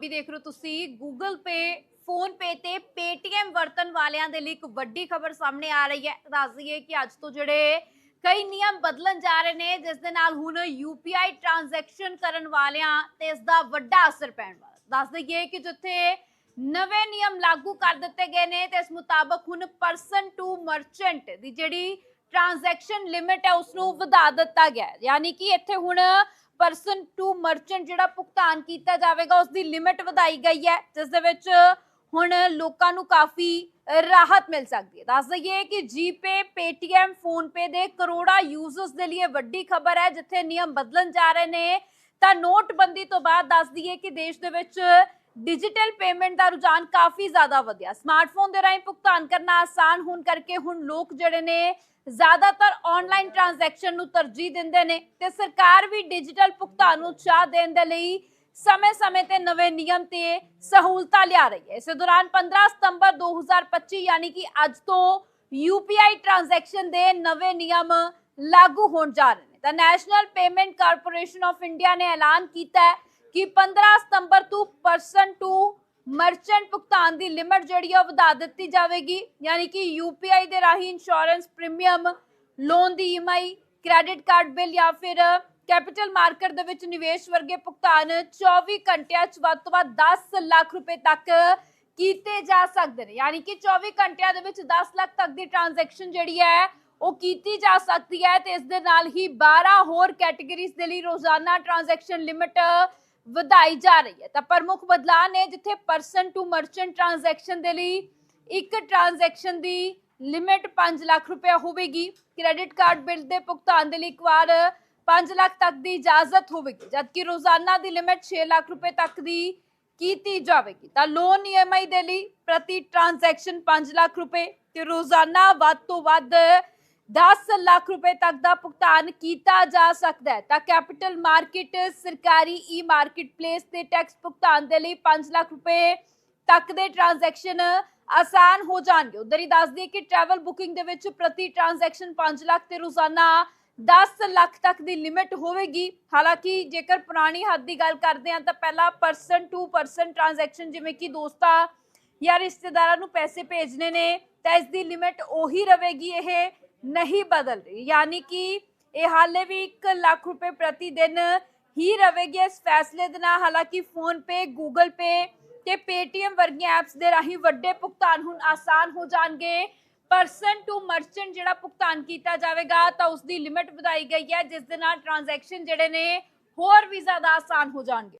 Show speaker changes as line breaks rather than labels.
ਵੀ ਦੇਖ ਰਹੇ ਹੋ ਤੁਸੀਂ, Google Pay ਫੋਨ ਪੇ ਤੇ Paytm ਵਰਤਣ ਵਾਲਿਆਂ ਦੇ ਲਈ ਇੱਕ ਵੱਡੀ ਖਬਰ ਸਾਹਮਣੇ ਆ ਰਹੀ ਹੈ। ਦੱਸ ਦਈਏ ਕਿ ਅੱਜ ਤੋਂ ਜਿਹੜੇ ਕਈ ਨਿਯਮ ਬਦਲਣ ਜਾ ਰਹੇ ਨੇ, ਜਿਸ ਦੇ ਨਾਲ ਹੁਣ UPI ਟ੍ਰਾਂਜੈਕਸ਼ਨ ਕਰਨ ਵਾਲਿਆਂ ਤੇ ਇਸ ਦਾ ਵੱਡਾ ਅਸਰ ਪੈਣ ਵਾਲਾ। ਦੱਸ ਦਈਏ ਕਿ ਜਿੱਥੇ ਨਵੇਂ ਨਿਯਮ ਲਾਗੂ ਕਰ ਦਿੱਤੇ ਗਏ ਨੇ, ਤੇ ਇਸ ਮੁਤਾਬਕ ਹੁਣ ਪਰਸਨ ਟੂ ਮਰਚੈਂਟ ਦੀ ਜਿਹੜੀ ਟ੍ਰਾਂਜੈਕਸ਼ਨ ਲਿਮਿਟ ਹੈ ਉਸ ਨੂੰ ਵਧਾ ਦਿੱਤਾ ਗਿਆ ਯਾਨੀ ਕਿ ਇੱਥੇ ਹੁਣ ਪਰਸਨ ਟੂ ਮਰਚੈਂਟ ਜਿਹੜਾ ਭੁਗਤਾਨ ਕੀਤਾ ਜਾਵੇਗਾ ਉਸ ਦੀ ਲਿਮਿਟ ਵਧਾਈ ਗਈ ਹੈ, ਜਿਸ ਦੇ ਵਿੱਚ ਹੁਣ ਲੋਕਾਂ ਨੂੰ ਕਾਫੀ ਰਾਹਤ ਮਿਲ ਸਕਦੀ ਹੈ। ਦੱਸ ਦਈਏ ਕਿ ਜੀਪੇ Paytm ਫੋਨਪੇ ਦੇ ਕਰੋੜਾਂ ਯੂਜ਼ਰਸ ਦੇ ਲਈ ਇਹ ਵੱਡੀ ਖਬਰ ਹੈ, ਜਿੱਥੇ ਨਿਯਮ ਬਦਲਣ ਜਾ ਰਹੇ ਨੇ। ਤਾਂ ਨੋਟਬੰਦੀ ਤੋਂ ਬਾਅਦ ਦੱਸ ਦਈਏ ਕਿ ਦੇਸ਼ ਦੇ ਵਿੱਚ ਡਿਜੀਟਲ ਪੇਮੈਂਟ ਦਾ ਰੁਝਾਨ ਕਾਫੀ ਜ਼ਿਆਦਾ ਵਧਿਆ। ਸਮਾਰਟਫੋਨ ਦੇ ਰਾਹੀਂ ਭੁਗਤਾਨ ਕਰਨਾ ਆਸਾਨ ਹੋਣ ਕਰਕੇ ਹੁਣ ਲੋਕ ਜਿਹੜੇ ਨੇ ਜ਼ਿਆਦਾਤਰ ਆਨਲਾਈਨ ਟ੍ਰਾਂਜੈਕਸ਼ਨ ਨੂੰ ਤਰਜੀਹ ਦਿੰਦੇ ਨੇ ਤੇ ਸਰਕਾਰ ਵੀ ਡਿਜੀਟਲ ਭੁਗਤਾਨ ਨੂੰ ਉਤਸ਼ਾਹ ਦੇਣ ਦੇ ਲਈ ਸਮੇਂ-ਸਮੇਂ ਤੇ ਨਵੇਂ ਨਿਯਮ ਤੇ ਸਹੂਲਤਾਂ ਲਿਆ ਰਹੀ ਹੈ। ਇਸੇ ਦੌਰਾਨ 15 ਸਤੰਬਰ 2025 ਯਾਨੀ ਕਿ ਅੱਜ ਤੋਂ UPI ਟ੍ਰਾਂਜੈਕਸ਼ਨ ਦੇ ਨਵੇਂ ਨਿਯਮ ਲਾਗੂ ਹੋਣ ਜਾ ਰਹੇ ਨੇ। ਤਾਂ national payment corporation of India ਨੇ ਐਲਾਨ ਕੀਤਾ ਹੈ ਕਿ 15 ਸਤੰਬਰ ਤੋਂ ਪਰਸਨ ਟੂ ਮਰਚੈਂਟ ਭੁਗਤਾਨ ਦੀ ਲਿਮਟ ਜਿਹੜੀ ਆ ਵਧਾ ਦਿੱਤੀ ਜਾਵੇਗੀ, ਯਾਨੀ ਕਿ UPI ਦੇ ਰਾਹੀਂ ਇੰਸ਼ੋਰੈਂਸ ਪ੍ਰੀਮੀਅਮ ਲੋਨ ਦੀ EMI ਕ੍ਰੈਡਿਟ ਕਾਰਡ ਬਿੱਲ ਜਾਂ ਫਿਰ ਕੈਪੀਟਲ ਮਾਰਕੀਟ ਦੇ ਵਿੱਚ ਨਿਵੇਸ਼ ਵਰਗੇ ਭੁਗਤਾਨ 24 ਘੰਟਿਆਂ 'ਚ ਵੱਧ ਤੋਂ ਵੱਧ 10 ਲੱਖ ਰੁਪਏ ਤੱਕ ਕੀਤੇ ਜਾ ਸਕਦੇ ਨੇ। ਯਾਨੀ ਕਿ 24 ਘੰਟਿਆਂ ਦੇ ਵਿੱਚ 10 ਲੱਖ ਤੱਕ ਦੀ ਟ੍ਰਾਂਜੈਕਸ਼ਨ ਜਿਹੜੀ ਹੈ, ਉਹ ਕੀਤੀ ਜਾ ਸਕਦੀ ਹੈ ਤੇ ਇਸ ਦੇ ਨਾਲ ਹੀ 12 ਹੋਰ ਕੈਟਾਗਰੀਜ਼ ਦੇ ਲਈ ਰੋਜ਼ਾਨਾ ਟ੍ਰਾਂਜੈਕਸ਼ਨ ਲਿਮਟ ਵਧਾਈ ਜਾ ਰਹੀ ਹੈ। ਤਾਂ ਪ੍ਰਮੁੱਖ ਬਦਲਾਅ ਨੇ ਜਿੱਥੇ ਪਰਸਨ ਟੂ ਮਰਚੈਂਟ ਟ੍ਰਾਂਜੈਕਸ਼ਨ ਦੇ ਲਈ ਇੱਕ ਟ੍ਰਾਂਜੈਕਸ਼ਨ ਦੀ ਲਿਮਿਟ 5 ਲੱਖ ਰੁਪਏ ਹੋਵੇਗੀ। ਕ੍ਰੈਡਿਟ ਕਾਰਡ ਬਿੱਲ ਦੇ ਭੁਗਤਾਨ ਦੇ ਲਈ ਇੱਕ ਵਾਰ 5 ਲੱਖ ਤੱਕ ਦੀ ਇਜਾਜ਼ਤ ਹੋਵੇਗੀ, ਜਦਕਿ ਰੋਜ਼ਾਨਾ ਦੀ ਲਿਮਿਟ 6 ਲੱਖ ਰੁਪਏ ਤੱਕ ਦੀ ਕੀਤੀ ਜਾਵੇਗੀ। ਤਾਂ ਲੋਨ EMI ਦੇ ਲਈ ਪ੍ਰਤੀ ਟ੍ਰਾਂਜੈਕਸ਼ਨ 5 ਲੱਖ ਰੁਪਏ ਤੇ ਰੋਜ਼ਾਨਾ ਵੱਧ ਤੋਂ ਵੱਧ 10 ਲੱਖ ਰੁਪਏ ਤੱਕ ਦਾ ਭੁਗਤਾਨ ਕੀਤਾ ਜਾ ਸਕਦਾ ਹੈ। ਤਾਂ ਕੈਪੀਟਲ ਮਾਰਕੀਟ ਸਰਕਾਰੀ ਈ ਮਾਰਕੀਟ ਪਲੇਸ ਤੇ ਟੈਕਸ ਭੁਗਤਾਨ ਦੇ ਲਈ 5 ਲੱਖ ਰੁਪਏ ਤੱਕ ਦੇ ਟ੍ਰਾਂਜੈਕਸ਼ਨ ਆਸਾਨ ਹੋ ਜਾਣਗੇ। ਉਧਰ ਹੀ ਦੱਸ ਦਈਏ ਕਿ ਟਰੈਵਲ ਬੁਕਿੰਗ ਦੇ ਵਿੱਚ ਪ੍ਰਤੀ ਟ੍ਰਾਂਜੈਕਸ਼ਨ 5 ਲੱਖ ਤੇ ਰੋਜ਼ਾਨਾ 10 ਲੱਖ ਤੱਕ ਦੀ ਲਿਮਿਟ ਹੋਵੇਗੀ। ਹਾਲਾਂਕਿ ਜੇਕਰ ਪੁਰਾਣੀ ਹੱਦ ਦੀ ਗੱਲ ਕਰਦੇ ਹਾਂ ਤਾਂ ਪਹਿਲਾਂ ਪਰਸਨ ਟੂ ਪਰਸਨ ਟ੍ਰਾਂਜੈਕਸ਼ਨ ਜਿਵੇਂ ਕਿ ਦੋਸਤਾਂ ਜਾਂ ਰਿਸ਼ਤੇਦਾਰਾਂ ਨੂੰ ਪੈਸੇ ਭੇਜਣੇ ਨੇ ਤਾਂ ਇਸ ਦੀ ਲਿਮਿਟ ਉਹੀ ਰਹੇਗੀ। ਇਹ ਨਹੀਂ ਬਦਲ ਰਹੀ। ਯਾਨੀ ਕਿ ਇਹ ਹਾਲੇ ਵੀ 1 ਲੱਖ ਰੁਪਏ ਪ੍ਰਤੀ ਦਿਨ ਹੀ ਰਹੇਗੀ ਇਸ ਫੈਸਲੇ ਦੇ ਨਾਲ। ਹਾਲਾਂਕਿ ਫੋਨ ਪੇ ਗੂਗਲ ਪੇ ਤੇ ਪੇਟੀਐਮ ਵਰਗੀਆਂ ਐਪਸ ਦੇ ਰਾਹੀਂ ਵੱਡੇ ਭੁਗਤਾਨ ਹੁਣ ਆਸਾਨ ਹੋ ਜਾਣਗੇ। ਪਰਸਨ ਟੂ ਮਰਚੈਂਟ ਜਿਹੜਾ ਭੁਗਤਾਨ ਕੀਤਾ ਜਾਵੇਗਾ, ਤਾਂ ਉਸ ਦੀ ਲਿਮਿਟ ਵਧਾਈ ਗਈ ਹੈ, ਜਿਸ ਦੇ ਨਾਲ ਟ੍ਰਾਂਜੈਕਸ਼ਨ ਜਿਹੜੇ ਨੇ ਹੋਰ ਵੀ ਜ਼ਿਆਦਾ ਆਸਾਨ ਹੋ ਜਾਣਗੇ।